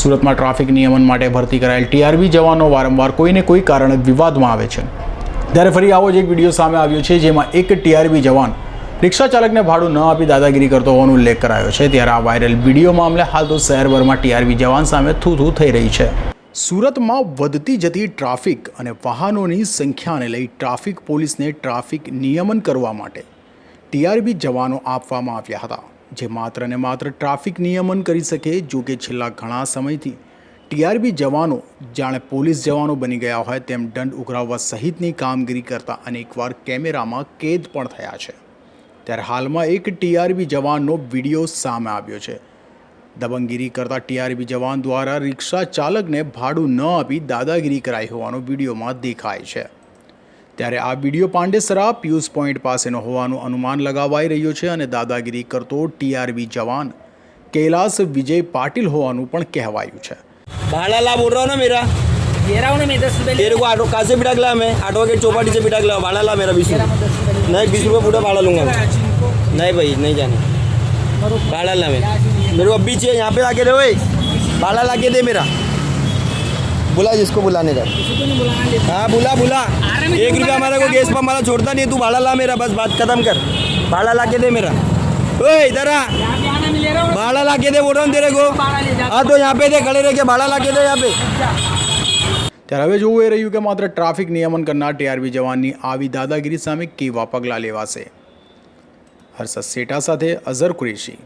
સુરતમાં ટ્રાફિક નિયમન માટે ભરતી કરાયેલ ટીઆરબી જવાનો વારંવાર કોઈને કોઈ કારણે વિવાદમાં આવે છે. ત્યારે ફરી આવો જ એક વીડિયો સામે આવ્યો છે, જેમાં એક ટીઆરબી જવાન રિક્ષા ચાલકને ભાડું ન આપી દાદાગીરી કરતો હોવાનો ઉલ્લેખ કરાયો છે. ત્યારે આ વાયરલ વીડિયો મામલે હાલ તો શહેરભરમાં ટીઆરબી જવાન સામે થૂ થૂ થઈ રહી છે. સુરતમાં વધતી જતી ટ્રાફિક અને વાહનોની સંખ્યાને લઈ ટ્રાફિક પોલીસને ટ્રાફિક નિયમન કરવા માટે ટીઆરબી જવાનો આપવામાં આવ્યા હતા. જે માત્ર ને માત્ર ટ્રાફિક નિયમન કરી શકે જો કે છેલ્લા ઘણા સમયથી ટીઆરબી જવાનો, જાણે પોલીસ જવાનો બની ગયા હોય તેમ દંડ ઉઘરાવવા સહિતની કામગીરી કરતા અનેકવાર કેમેરામાં કેદ પણ થયા છે. ત્યારે હાલમાં એક ટીઆરબી જવાનનો વીડિયો સામે આવ્યો છે. દબંગગીરી કરતા ટીઆરબી જવાન દ્વારા રિક્ષા ચાલકને ભાડું ન આપી દાદાગીરી કરાઈ હોવાનો વિડીયોમાં દેખાય છે. ત્યારે આ વિડીયો પાંડેસરા પિયુષ પોઈન્ટ પાસેનો હોવાનું અનુમાન લગાવાઈ રહ્યું છે અને દાદાગીરી કરતો ટીઆરબી જવાન કૈલાસ વિજય પાટીલ હોવાનું પણ કહેવાયું છે भाड़ा ला बोल रहा हूँ ना मेरा दे रहा हूँ ना मैं दस रुपये तेरे को ऑटो कहाँ से बिठा के लाया मैं ऑटो के चौपाटी से बिठा के लाया भाड़ा ला मेरा बीस रुपये नहीं बीस रुपये पूरा भाड़ा लूंगा मैं नहीं भाई नहीं जाने भाड़ा ला मेरा मेरे को अभी चाहिए यहाँ पे आके रहे ओए भाड़ा ला के दे मेरा बुला जिसको बुलाने का हाँ बुला बुला अरे मैं एक तुमको रुपया हमारे को बता गैस रहा पर हमारा छोड़ता नहीं है तू भाड़ा ला मेरा बस बात खत्म कर भाड़ा ला के दे मेरा ओए इधर आ यहाँ पे आना मैं ले रहा हूँ भाड़ा ला के दे बोल रहा हूँ तेरे को भाड़ा ले जा हाँ तो यहाँ पे दे खड़े रह के भाड़ा ला के दे यहाँ पे ત્યારે હવે જોવું એ રહ્યું કે માત્ર ટ્રાફિક નિયમન કરનાર ટીઆરબી જવાનની આવી દાદાગીરી સામે કેવા પગલાં લેવાશે હર્ષદ સેઠા સાથે અઝર કુરેશી